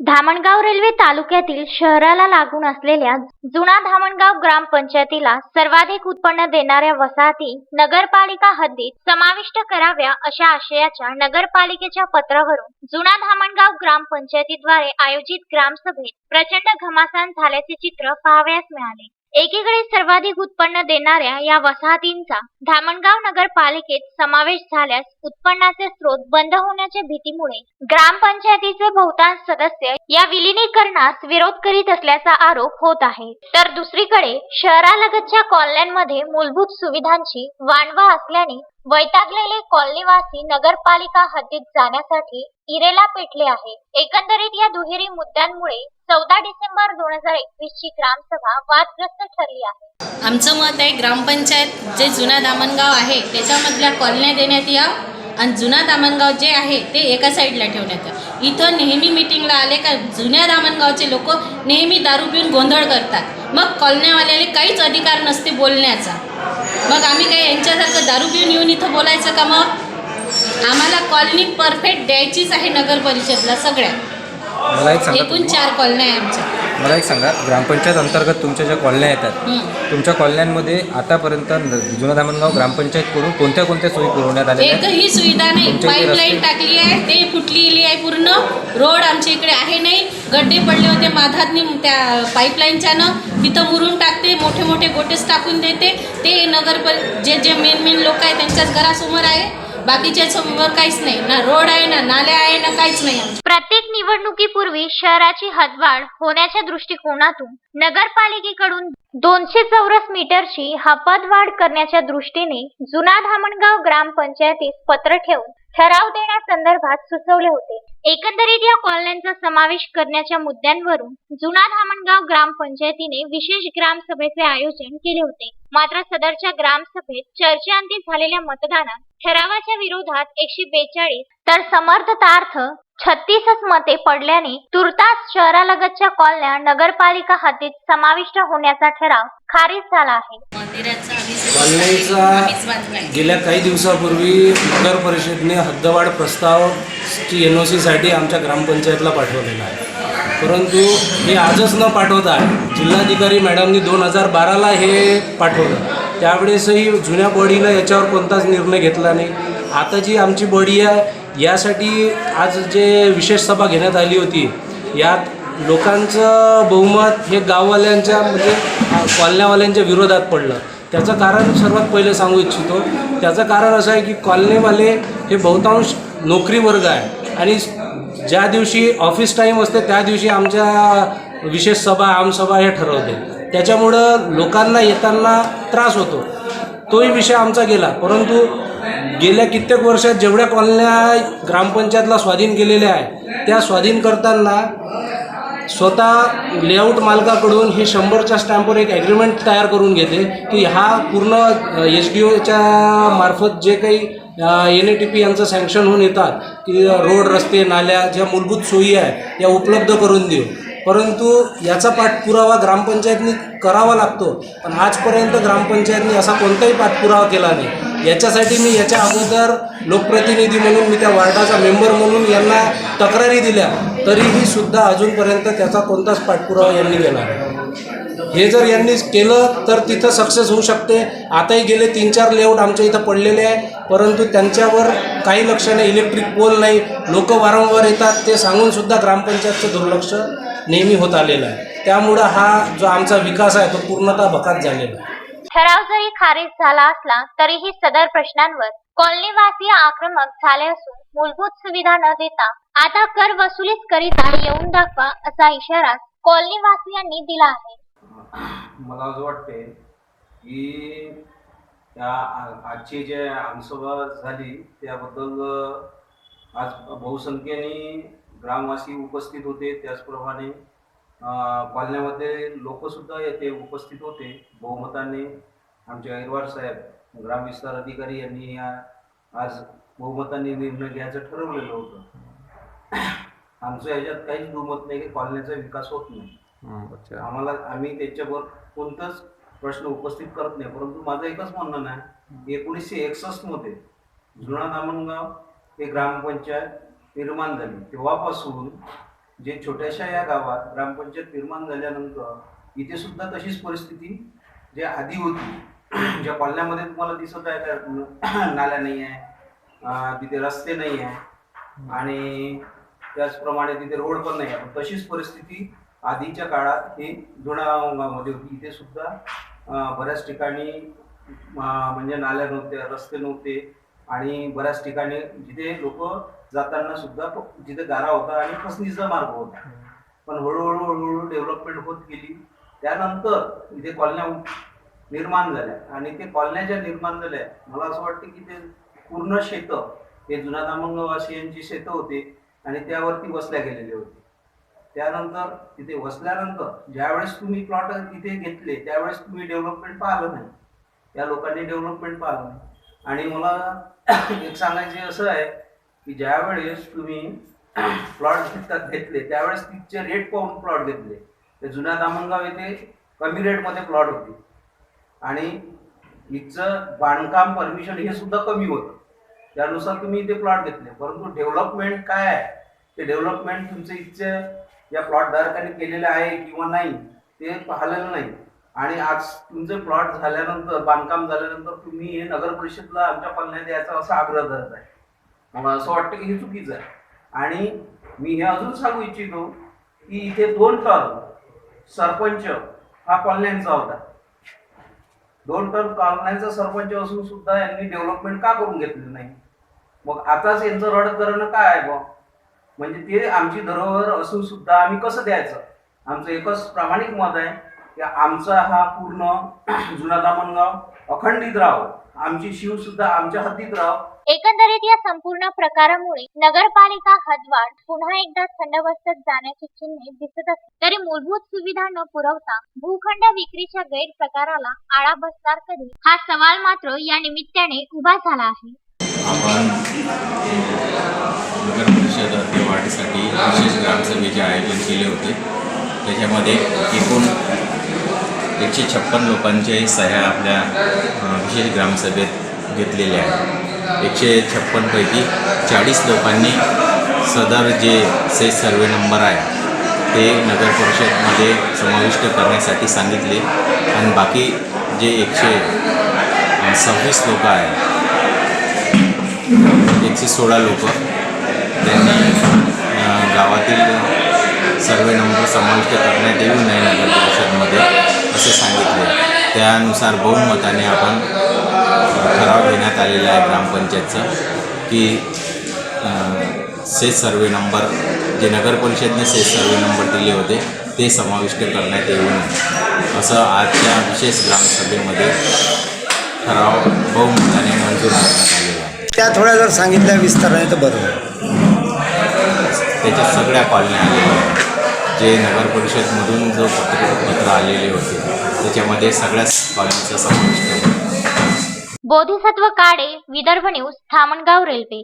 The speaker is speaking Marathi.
धामणगाव रेल्वे तालुक्यातील शहराला लागून असलेल्या जुना धामणगाव ग्रामपंचायतीला सर्वाधिक उत्पन्न देणाऱ्या वसाहती नगरपालिका हद्दीत समाविष्ट कराव्या अशा आशयाच्या नगरपालिकेच्या पत्रावरून जुना धामणगाव ग्रामपंचायतीद्वारे आयोजित ग्रामसभेत प्रचंड घमासान झाल्याचे चित्र पाहावयास मिळाले. एकीकडे सर्वाधिक उत्पन्न देणाऱ्या या वसाहतींचा धामणगाव नगरपालिकेत समावेश झाल्यास उत्पन्नाचे स्रोत बंद होण्याच्या भीतीमुळे ग्रामपंचायतीचे बहुतांश सदस्य या विलिनीकरणास विरोध करीत असल्याचा आरोप होत आहे. तर दुसरीकडे शहरालगतच्या कॉलन्यांमध्ये मूलभूत सुविधांची वाणवा असल्याने वैतागलेले कॉलनीवासी नगरपालिका हद्दीत जाण्यासाठी इरेला पेटले आहे. एकंदरीत या दुहेरी मुद्द्यांमुळे चौदा डिसेंबर दोन हजार एकवीस ची ग्रामसभा वादग्रस्त ठरली आहे. आमचं मत आहे ग्रामपंचायत जे जुना दामणगाव आहे त्याच्यामधल्या कॉलन्या देण्यात या आणि जुना दामणगाव जे आहे ते एका साईडला ठेवण्यात या. इथं नेहमी मिटिंगला आले का जुन्या दामणगावचे लोक नेहमी दारू पिऊन गोंधळ करतात. मग कॉलन्यावाल्याला काहीच अधिकार नसते बोलण्याचा. मग आम्ही काय यांच्यासारखं दारू पिऊन येऊन इथं बोलायचं का मग? आम्हाला कॉलनी परफेक्ट द्यायचीच आहे नगर परिषदला सगळ्या. मला एक सांगा एकूण चार कॉलन्या आहे आमच्या. मला एक सांगा ग्रामपंचायत अंतर्गत तुमच्या ज्या कॉलन्या येतात हं. तुमच्या कॉलन्यांमध्ये आतापर्यंत न- जुना धामणगाव ग्रामपंचायतकडून कोणत्या कोणत्या सोयी पुरवण्यात आलेल्या आहेत? एकही सुविधा नाही. तुमच्या इथे पाईपलाईन रस्ते- टाकली आहे ते फुटलेली आहे पूर्ण. रोड आमच्या इकडे आहे नाही. गड्डे पडले होते माधातनी त्या पाईपलाईनच्यानं तिथं मुरून टाकते मोठे मोठे गोटेच टाकून देते. ते नगर परि- जे जे मेन मेन लोक आहे त्यांच्याच घरासमोर आहे. बाकीच्या समोर काहीच नाही. ना रोड आहे ना नाले आहे ना काहीच नाही प्रत्येक निवडणुकीपूर्वी शहराची हदवाढ होण्याच्या दृष्टिकोनातून नगरपालिकेकडून दोनशे चौरस मीटरची हपदवाढ करण्याच्या दृष्टीने जुना धामणगाव ग्रामपंचायतीस पत्र ठेवून ठराव देण्यासंदर्भात सुचवले होते. एकंदरीत या कॉलन्यांचा समावेश करण्याच्या मुद्द्यांवरून जुना धामणगाव ग्रामपंचायतीने विशेष ग्रामसभेचे आयोजन केले होते. मात्र सदरच्या ग्रामसभेत चर्चेअंती झालेल्या मतदानात ठरावाच्या विरोधात एकशे बेचाळीस तर समर्थतार्थ छत्तीसच मते पडल्याने तुर्तास शहरालगतच्या कॉलन्या नगरपालिका हद्दीत समाविष्ट होण्याचा ठराव खारिज झाला आहे. कॉलनीचा. गेल्या काही दिवसापूर्वी नगर परिषदेने हद्दवाढ प्रस्तावची एन ओ सीसाठी आमच्या ग्रामपंचायतला पाठवलेला आहे. परंतु हे आजच न पाठवता जिल्हाधिकारी मॅडमनी दोन हजार बाराला हे पाठवलं. त्यावेळेसही जुन्या बॉडीनं याच्यावर कोणताच निर्णय घेतला नाही. आता जी आमची बॉडी आहे यासाठी आज जे विशेष सभा घेण्यात आली होती यात लोकांचं बहुमत हे गाववाल्यांच्या म्हणजे कॉलन्यावाल्यांच्या विरोधात पडलं. त्याचं कारण सर्वात पहिले सांगू इच्छितो. त्याचं कारण असं आहे की कॉलनीवाले हे बहुतांश नोकरी वर्ग आहे. आणि ज्या दिवशी ऑफिस टाईम असते त्या दिवशी आमच्या विशेष सभा आमसभा हे ठरवते. त्याच्यामुळं लोकांना येताना त्रास होतो. तोही विषय आमचा गेला. परंतु गेल्या कित्येक वर्षात जेवढ्या कॉलन्या ग्रामपंचायतला स्वाधीन केलेल्या आहे त्या स्वाधीन करताना स्वतः लेआउट मालकाकडून हे शंभरच्या स्टॅम्पवर एक ॲग्रीमेंट तयार करून घेते की हा पूर्ण एच डी ओच्या मार्फत जे काही एन ए टी पी यांचं सँक्शन होऊन येतात की रोड रस्ते नाल्या ज्या मूलभूत सोयी आहे या उपलब्ध करून देऊ. परंतु याचा पाठपुरावा ग्रामपंचायतनी करावा लागतो पण आजपर्यंत ग्रामपंचायतनी असा कोणताही पाठपुरावा केला नाही. याच्यासाठी मी याच्या अगोदर लोकप्रतिनिधी म्हणून मी त्या वार्डाचा मेंबर म्हणून यांना तक्रारी दिल्या. तरीही सुद्धा अजूनपर्यंत त्याचा कोणताच पाठपुरावा यांनी केला हे जर यांनी केलं तर तिथं सक्सेस होऊ शकते. आताही गेले तीन चार लेआउट आमच्या इथं पडलेले आहे. परंतु त्यांच्यावर काही लक्ष नाही. इलेक्ट्रिक पोल नाही. लोक वारंवार येतात. ते सांगूनसुद्धा ग्रामपंचायतचं दुर्लक्ष नेहमी होत आलेलं आहे. त्यामुळं हा जो आमचा विकास आहे तो पूर्णतः भकात झालेला आहे. ठराव जरी खारिज झाला असला तरीही सदर प्रश्नांवर कॉलनीवासी आक्रमक झाले असून मूलभूत सुविधा न देता आता कर वसुलीच करिता येऊन दाखवा असा इशारा कॉलनीवासियांनी दिला आहे. मला असं वाटते की त्या आजची जे आमसभा झाली त्याबद्दल आज बहुसंख्येने ग्रामवासी उपस्थित होते त्याचप्रमाणे कॉलन्यामध्ये लोकसुद्धा येथे उपस्थित होते. बहुमताने आमचे ऐरवार साहेब ग्रामविस्तार अधिकारी यांनी या- आज बहुमताने निर्णय घ्यायचं ठरवलेलं होतं. आमचं याच्यात काहीच दुमत नाही की कॉलनीचा विकास होत नाही. अच्छा. आम्हाला आम्ही त्याच्यावर कोणताच प्रश्न उपस्थित करत नाही. परंतु माझं एकच म्हणणं आहे एकोणीसशे एकसष्टमध्ये जुना दामणगाव हे ग्रामपंचायत निर्माण झाली. तेव्हापासून जे छोट्याशा या गावात ग्रामपंचायत निर्माण झाल्यानंतर इथे सुद्धा तशीच परिस्थिती जे आधी होती. ज्या कॉलन्यामध्ये तुम्हाला दिसत आहे त्या नाल्या नाही आहे. तिथे रस्ते नाही आहे. आणि त्याचप्रमाणे तिथे रोड पण नाही आहे. पण तशीच परिस्थिती आधीच्या काळात ही जुन्या होती. इथे सुद्धा बऱ्याच ठिकाणी म्हणजे नाल्या नव्हत्या रस्ते नव्हते. आणि बऱ्याच ठिकाणी जिथे लोक जाताना सुद्धा जिथे गारा होता आणि फसणीचा मार्ग होता. पण हळूहळू हळूहळू डेव्हलपमेंट होत गेली. त्यानंतर इथे कॉलन्या निर्माण झाल्या. आणि ते कॉलन्या ज्या निर्माण झाल्या मला असं वाटतं की ते पूर्ण शेतं हे जुना दामंगवासियांची शेतं होते आणि त्यावरती वसल्या गेलेले होते. त्यानंतर तिथे वसल्यानंतर ज्यावेळेस तुम्ही प्लॉट तिथे घेतले त्यावेळेस तुम्ही डेव्हलपमेंट पाहिलं नाही. त्या लोकांनी डेव्हलपमेंट पाहिलं नाही. आणि मला एक सांगायचे असं आहे की ज्यावेळेस तुम्ही प्लॉट घेतात घेतले त्यावेळेस तिथचे रेट पाहून प्लॉट घेतले. ते जुन्या दामणगाव येथे कमी रेटमध्ये प्लॉट होते. आणि इथचं बांधकाम परमिशन हे सुद्धा कमी होतं. त्यानुसार तुम्ही इथे प्लॉट घेतले. परंतु डेव्हलपमेंट काय आहे? ते डेव्हलपमेंट तुमचं इथचं या प्लॉट धारकाने केलेलं आहे किंवा नाही ते पाहिलेलं नाही. आणि आज तुमचे प्लॉट झाल्यानंतर बांधकाम झाल्यानंतर तुम्ही हे नगर परिषदला आमच्या कॉलन्यात द्यायचा असा आग्रह धरत आहे. मला असं वाटतं की हे चुकीचं आहे. आणि मी हे अजून सांगू इच्छितो की इथे दोन टर्म सरपंच हा कॉलन्यांचा होता. दोन टर्म कॉलन्यांचा सरपंच असून सुद्धा यांनी डेव्हलपमेंट का करून घेतली नाही? मग आताच यांचं रड करणं काय आहे बा म्हणजे ते आमची धरोहर असून सुद्धा आम्ही कसं द्यायचं? आमचं एकच प्रामाणिक मत आहे की आमचा हा पूर्ण जुना दामणगाव अखंडित राहावं आमची शिव सुद्धा आमच्या हद्दीत राहावं एकंदरीत या संपूर्ण प्रकारामुळे नगरपालिका हदवाड पुन्हा एकदा थंडवस्थेत जाण्याची चिन्हे दिसत असली तरी मूलभूत सुविधा न पुरवता भूखंड विक्रीच्या गैरप्रकाराला आळा बसणार कधी? हा सवाल मात्र या निमित्ताने उभा झाला आहे. आपण नगर परिषद वाढीसाठी विशेष ग्रामसभेचे आयोजन केले होते. त्याच्यामध्ये एकूण एकशे छप्पन लोकांचे सह्या आपल्या विशेष ग्रामसभेत घेतलेल्या आहेत. एकशे छप्पनपैकी चाळीस लोकांनी सदर जे से सर्वे नंबर आहे ते नगर परिषदमध्ये समाविष्ट करण्यासाठी सांगितले. आणि बाकी जे एकशे सव्वीस लोक आहेत एकशे सोळा लोक त्यांनी गावातील सर्वे नंबर समाविष्ट करण्यात येऊ नये नगर परिषदमध्ये असे सांगितले. त्यानुसार बहुमताने आपण ठराव घेण्यात आलेला आहे ग्रामपंचायतचा की से सर्वे नंबर जे नगर परिषदने से सर्वे नंबर दिले होते ते समाविष्ट करण्यात येऊ नये. असं आजच्या विशेष ग्रामसभेमध्ये ठराव बहुमताने मंजूर करण्यात आलेला आहे. त्या थोड्या जर सांगितल्या विस्ताराने तर बरं होईल. त्याच्यात सगळ्या कॉलन्या आलेल्या आहेत. जे नगर परिषदमधून जो पत्र पत्र आलेले होते त्याच्यामध्ये सगळ्याच कॉलनीचा समाविष्ट बोधिसत्व काडे विदर्भ न्यूज थामणगाव रेल्वे.